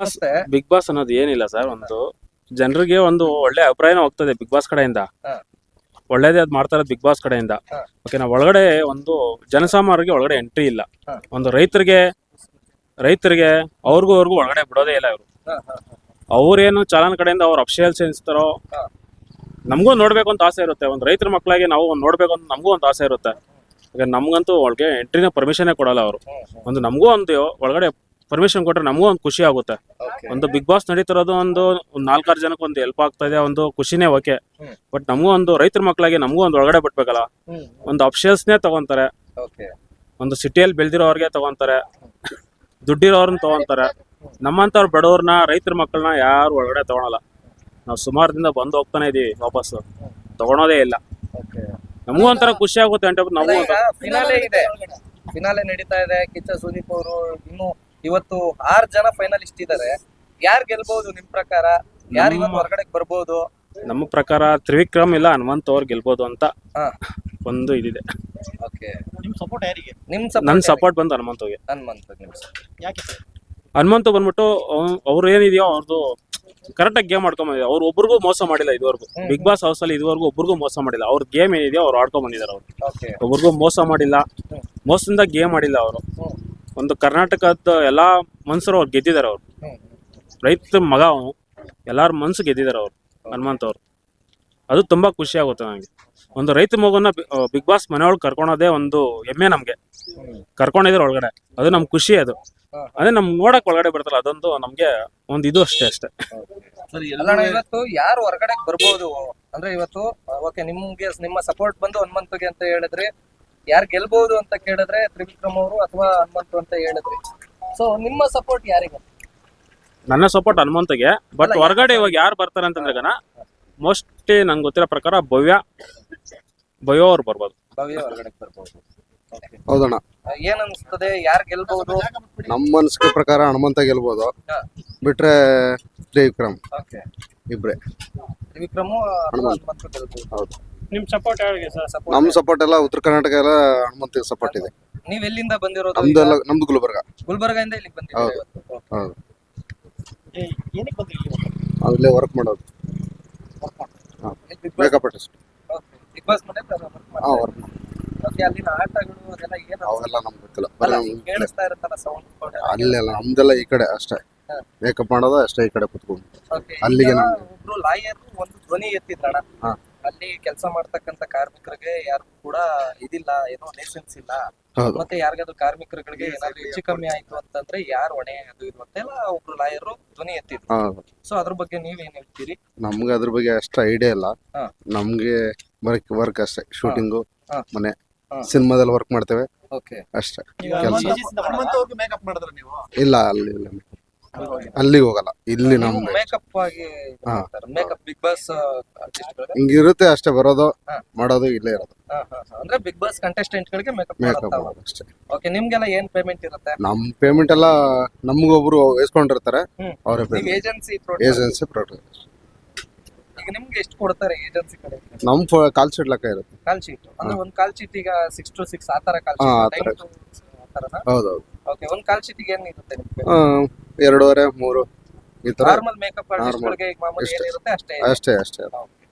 ಮತ್ತೆ big boss ಅನ್ನೋದು ಏನಿಲ್ಲ ಸರ್ ಒಂದು ಜನರಿಗೆ ಒಂದು ಒಳ್ಳೆ ಅಭಿಪ್ರಾಯನ ಹೋಗ್ತದೆ ಬಿಗ್ ಬಾಸ್ ಕಡೆಯಿಂದ. ಒಳ್ಳೇದೇ ಅದ್ ಮಾಡ್ತಾ ಇರೋದು ಬಿಗ್ ಬಾಸ್ ಕಡೆಯಿಂದ. ಓಕೆನಾ ಓಕೆ ನಾವು ಒಳಗಡೆ ಒಂದು ಜನಸಾಮಾನ್ಯರಿಗೆ ಒಳಗಡೆ ಎಂಟ್ರಿ ಇಲ್ಲ. ಒಂದು ರೈತರಿಗೆ ರೈತರಿಗೆ ಅವ್ರಿಗೂ ಅವ್ರಿಗೂ ಒಳಗಡೆ ಬಿಡೋದೇ ಇಲ್ಲ ಇವರು. ಅವ್ರೇನು ಚಾಲನ್ ಕಡೆಯಿಂದ ಅವ್ರ ಅಫಿಷಿಯಲ್ಸ್ ಸೇರಿಸ್ತಾರೋ ನಮಗೂ ನೋಡ್ಬೇಕು ಅಂತ ಆಸೆ ಇರುತ್ತೆ. ಒಂದು ರೈತರ ಮಕ್ಕಳಿಗೆ ನಾವು ಒಂದು ನೋಡ್ಬೇಕು ಅಂತ ನಮಗೂ ಒಂದು ಆಸೆ ಇರುತ್ತೆ. ಈಗ ನಮ್ಗಂತೂ ಒಳಗೆ ಎಂಟ್ರಿನ ಪರ್ಮಿಷನೇ ಕೊಡಲ್ಲ ಅವರು. ಒಂದು ನಮಗೂ ಒಂದು ಒಳಗಡೆ ಪರ್ಮಿಷನ್ ಕೊಟ್ರೆ ನಮಗೂ ಒಂದು ಖುಷಿ ಆಗುತ್ತೆ. ಒಂದು ಬಿಗ್ ಬಾಸ್ ನಡೀತಿರೋದು ಒಂದು ನಾಲ್ಕಾರು ಜನಕ್ಕೆ ಒಂದು ಹೆಲ್ಪ್ ಆಗ್ತಾ ಇದೆ ಒಂದು ಖುಷಿನೇ ಓಕೆ. ಬಟ್ ನಮಗೂ ಒಂದು ರೈತರ ಮಕ್ಕಳಾಗಿ ನಮಗೂ ಒಂದು ಒಳಗಡೆ ಬಿಟ್ಬೇಕಲ್ಲ ಹ್ಮ್. ಒಂದು ನೇ ತಗೊಂತಾರೆ. ಒಂದು ಸಿಟಿಯಲ್ಲಿ ಬೆಳೆದಿರೋರ್ಗೆ ತಗೊಂತಾರೆ. ದುಡ್ಡಿರೋರ್ನ ತಗೊಂತಾರೆ. ನಮ್ಮಂಥವ್ರ ಬಡವ್ರನ್ನ ರೈತರ ಮಕ್ಕಳನ್ನ ಯಾರು ಒಳಗಡೆ ತಗೊಳಲ್ಲ. ನಾವು ಸುಮಾರು ದಿನ ಬಂದು ಹೋಗ್ತಾನೆ ಇದೀವಿ ವಾಪಸ್ ತಗೊಳೋದೇ ಇಲ್ಲ. ನಮಗೂ ಒಂಥರ ಖುಷಿ ಆಗುತ್ತೆ ಅಂತ ನಮಗೂ ಫಿನಾಲೆ ಇದೆ. ಫಿನಾಲೆ ನಡೀತಾ ಇದೆ. ಕಿಚ್ಚ ಸುದೀಪ್ ಅವರು ಇನ್ನು ಇವತ್ತು ಆರ್ ಜನ ಫೈನಲಿಸ್ಟ್ ಇದ್ದಾರೆ ಯಾರ್ ಗೆಲ್ಬಹುದು ನಿಮ್ ಪ್ರಕಾರ? ಯಾರು ಇವತ್ತು ಹೊರಗಡೆ ಬರ್ಬೋದು? ನಮ್ಮ ಪ್ರಕಾರ ತ್ರಿವಿಕ್ರಮ್ ಇಲ್ಲ ಹನುಮಂತ್ ಅವ್ರು ಗೆಲ್ಬೋದು ಅಂತ ಹಾ. ಒಂದು ಇದಿದೆ. ಓಕೆ. ನಿಮ್ ಸಪೋರ್ಟ್ ಯಾರಿಗೆ? ನಿಮ್ ನನ್ನ ಸಪೋರ್ಟ್ ಬಂದು ಹನುಮಂತ ನಿಮ್ ಯಾಕೆ ಹನುಮಂತ ಬಂದ್ಬಿಟ್ಟು ಅವ್- ಅವ್ರು ಏನಿದೆಯೋ ಅವ್ರದ್ದು ಕರೆಕ್ಟಾಗಿ ಗೇಮ್ ಆಡ್ಕೊಂಡ್ ಬಂದಿದೆ ಅವ್ರು ಒಬ್ರಿಗೂ ಮೋಸ ಮಾಡಿಲ್ಲ ಇದುವರೆಗೂ. ಬಿಗ್ ಬಾಸ್ ಹೌಸ್ ಅಲ್ಲಿ ಇದುವರೆಗೂ ಒಬ್ರಿಗೂ ಮೋಸ ಮಾಡಿಲ್ಲ. ಅವ್ರ ಗೇಮ್ ಏನಿದೆಯೋ ಅವ್ರು ಆಡ್ಕೊಂಡ್ ಬಂದಿದ್ದಾರೆ ಅವ್ರು. ಓಕೆ. ಒಬ್ರಿಗೂ ಮೋಸ ಮಾಡಿಲ್ಲ. ಮೋಸದಿಂದ ಗೇಮ್ ಆಡಿಲ್ಲ ಅವರು. ಒಂದು ಕರ್ನಾಟಕದ ಎಲ್ಲಾ ಮನ್ಸರು ಅವ್ರು ಗೆದ್ದಿದ್ದಾರೆ ಅವ್ರು. ರೈತ ಮಗ ಅವನು. ಎಲ್ಲಾರ ಮನ್ಸು ಗೆದ್ದಿದ್ದಾರೆ ಅವ್ರು ಹನುಮಂತ ಅವ್ರು. ಅದು ತುಂಬಾ ಖುಷಿ ಆಗುತ್ತೆ ನನಗೆ ಒಂದು ರೈತ ಮಗುನ ಬಿಗ್ ಬಾಸ್ ಮನೆಯೊಳಗೆ ಕರ್ಕೊಳೋದೇ ಒಂದು ಹೆಮ್ಮೆ ನಮ್ಗೆ. ಕರ್ಕೊಂಡಿದ್ರೆ ಒಳಗಡೆ. ಅದು ನಮ್ ಖುಷಿ ಅದು. ಅದೇ ನಮ್ ನೋಡಕ್ ಒಳಗಡೆ ಬರ್ತಲ್ಲ ಅದೊಂದು ನಮ್ಗೆ ಒಂದು ಇದು ಅಷ್ಟೇ ಅಷ್ಟೇ. ಸರಿ ಅಲ್ಲಣ್ಣ ಇವತ್ತು ಯಾರು ಹೊರಗಡೆ ಬರ್ಬೋದು? ಅಂದ್ರೆ ಇವತ್ತು ಓಕೆ ನಿಮ್ಗೆ ನಿಮ್ಮ ಸಪೋರ್ಟ್ ಬಂದು ಹನುಮಂತಗೆ ಅಂತ ಹೇಳಿದ್ರಿ ಯಾರು ಗೆಲ್ಬಹುದು ಅಂತ ಕೇಳಿದ್ರೆ ತ್ರಿವಿಕ್ರಮ್ ಅವರು ಅಥವಾ ಹನುಮಂತು ಅಂತ ಹೇಳಿದ್ರಿ. ಸೊ ನಿಮ್ಮ ಸಪೋರ್ಟ್ ಯಾರಿಗೆ? ನನ್ನ ಸಪೋರ್ಟ್ ಹನುಮಂತಗೆ ಬಟ್ ಹೊರಗಡೆ ಇವಾಗ ಯಾರು ಬರ್ತಾರೆ ಅಂತಂದ್ರೆ ಗಣ ಮೋಸ್ಟ್ಲಿ ನಂಗೆ ಗೊತ್ತಿರೋ ಪ್ರಕಾರ ಭವ್ಯ ಭವ್ಯ ಅವ್ರು ಬರ್ಬೋದು. ಭವ್ಯ ಹೊರಗಡೆ ಬರ್ಬೋದು. ಹೌದಣ್ಣ. ಏನ್ ಅನ್ಸ್ತದೆ? ಯಾರು ಗೆಲ್ಬಹುದು? ನಮ್ಮ ಅನಿಸಿಕೆ ಪ್ರಕಾರ ಹನುಮಂತ ಗೆಲ್ಬೋದು. ಬಿಟ್ರೆ ತ್ರಿವಿಕ್ರಮ್. ಓಕೆ ಇಬ್ರೆ. ತ್ರಿವಿಕ್ರಮು ಹನುಮಂತ್. ಹನುಮಂತು ಗೆಲ್ಬಹುದು ಹೌದು. ನಿಮ್ ಸಪೋರ್ಟ್ ಯಾರಿಗೆ ಸರ್? ಸಪೋರ್ಟ್ ನಮ್ ಸಪೋರ್ಟ್ ಎಲ್ಲ ಉತ್ತರ ಕರ್ನಾಟಕ ಎಲ್ಲ ಹನುಮಂತ ಸಪೋರ್ಟ್ ಇದೆ. ನೀವ್ ಎಲ್ಲಿಂದ ಬಂದಿರೋದು ನಮ್ದೆಲ್ಲ ನಮ್ದು ಗುಲ್ಬರ್ಗ. ಗುಲ್ಬರ್ಗದಿಂದ ಇಲ್ಲಿಗೆ ಬಂದಿದ್ದೀರಾ ಹೌದು. ಇವತ್ತು Okay. ಹೌದು. ಏನಕ್ಕೆ ಬಂದ್ರಿ ಇಲ್ಲಿ ವರ್ಕ್ ಮಾಡೋದು. ಮೇಕಪ್ ಆರ್ಟಿಸ್ಟ್ ಮನೆ ಹತ್ರ work ಹಾ ವರ್ಕ್ ಇದ್ದೀರಾ? Okay, ಅಲ್ಲಿನ ಆಟಗಳು ಅದೆಲ್ಲ ಏನು? ಅವೆಲ್ಲ ನಮ್ಗೆ ಗೊತ್ತಿಲ್ಲ. ಅಲ್ಲ ಬರೀ ಈಗ ಕೇಳಿಸ್ತಾ ಇರುತ್ತಲ್ಲ ಸೌಂಡ್ ಅಲ್ಲೆಲ್ಲ ನಮ್ದೆಲ್ಲ ಈ ಕಡೆ ಅಷ್ಟೇ. ಹಾ. ಮೇಕಪ್ ಮಾಡೋದು ಅಷ್ಟೇ ಈ ಕಡೆ ಕುತ್ಕೊಂಡು. ಓಕೆ ಅಲ್ಲಿಗೆ ಈಗ ನಮ್ಗೆ- ಒಬ್ರು ಲಾಯರ್ ಒಂದು ಧ್ವನಿ ಎತ್ತಿದ್ರಣ ಹಾ. ಅಲ್ಲಿ ಕೆಲಸ ಮಾಡ್ತಕ್ಕಂತ ಕಾರ್ಮಿಕರಿಗೆ ಯಾರು ಕೂಡ ಇದಿಲ್ಲ ಏನೋ ಲೈಸೆನ್ಸ್ ಇಲ್ಲ. ಹೌದು. ಮತ್ತೆ ಯಾರಿಗಾದ್ರು ಕಾರ್ಮಿಕರುಗಳಿಗೆ ಏನಾದ್ರು ಹೆಚ್ಚು ಕಮ್ಮಿ ಆಯ್ತು ಅಂತಂದ್ರೆ ಯಾರು ಹೊಣೆ ಅದು ಇದು ಅಂತೆಲ್ಲ ಒಬ್ರು ಲಾಯರು ಧ್ವನಿ ಎತ್ತಿದ್ರು. ಹೌದು. ಸೊ ಅದ್ರ ಬಗ್ಗೆ ನೀವೇನ್ ಹೇಳ್ತೀರಿ? ನಮ್ಗೆ ಅದ್ರ ಬಗ್ಗೆ ಅಷ್ಟು ಐಡಿಯಾ ಇಲ್ಲ. ಹಾ. ನಮ್ಗೆ ವರ್ಕ್ ವರ್ಕ್ ಅಷ್ಟೇ. ಶೂಟಿಂಗು ಹಾ. ಮನೆ. ಹಾ. ಸಿನಿಮಾದಲ್ಲಿ ವರ್ಕ್ ಮಾಡ್ತೇವೆ. ಓಕೆ ಅಷ್ಟೇ. ಕೆಲಸ ಕೆಲ್ಸ. ಹನುಮಂತ ಹನುಮಂತ ಅವ್ರಿಗೆ ಮೇಕಪ್ ಮಾಡಿದ್ರ ನೀವು? ಇಲ್ಲ ಅಲ್ಲಿ ಇಲ್ಲ. ಅಲ್ಲಿಗೆ ಹೋಗಲ್ಲ. ಇಲ್ಲಿ ನಮ್ದು ಮೇಕಪ್ ಆಗಿ ಹಾ. ಮೇಕಪ್ ಬಿಗ್ ಬಾಸ್ ಹಿಂಗಿರುತ್ತೆ ಅಷ್ಟೇ ಬರೋದು ಮಾಡೋದು ಇಲ್ಲೇ ಇರೋದು. ಅಂದ್ರೆ ಬಿಗ್ ಬಾಸ್ ಕಂಟೆಸ್ಟೆಂಟ್ ಗಳಿಗೆ ಮೇಕಪ್ ಮೇಕಪ್ ಮಾಡೋದು ಅಷ್ಟೇ. ಓಕೆ ನಿಮ್ಗೆಲ್ಲ ಏನ್ ಪೇಮೆಂಟ್ ಇರುತ್ತೆ? ನಮ್ ಪೇಮೆಂಟ್ ಎಲ್ಲ ನಮ್ಗೊಬ್ರು ಹ್ಮ್. ಅವರೇ ನೀವ್ ಪೇಮೆಂಟ್ ಏಜೆನ್ಸಿ ಏಜೆನ್ಸಿ ಪ್ರಾಡಕ್ಟ್ ಈಗ ನಿಮ್ಗೆ ಎಷ್ಟು ಕೊಡ್ತಾರೆ ಏಜೆನ್ಸಿ ಕಡೆ? ನಮ್ ಫ- ಕಾಲ್ ಶೀಟ್ ಲೆಕ್ಕ ಇರುತ್ತೆ. ಕಾಲ್ ಶೀಟ್ ಅಂದ್ರೆ ಒಂದ್ ಕಾಲ್ ಶೀಟ್ ಈಗ ಸಿಕ್ಸ್ ಟು ಸಿಕ್ಸ್ ಆತರ ಕಾಲ್ ಹಾ, ಆ ಶೀಟ್ ತರ. ಆತರನ ಹೌದೌದು ಓಕೆ ಒಂದ್ ಕಾಲ್ ಶೀಟ್ ಏನ್ ಇರುತ್ತೆ ನಿಮ್ಗೆ ಎರಡೂವರೆ ಮೂರು ಈ ತರ ನಾರ್ಮಲ್ ಮೇಕಪ್ ಆರ್ಟಿಸ್ಟ್ ಗಳಿಗೆ ಈಗ ಮಾಮೂಲಿ ಅಷ್ಟೇ. ಏನಿರುತ್ತೆ ಅಷ್ಟೇ ಅಷ್ಟೇ ಅಷ್ಟೇ Okay.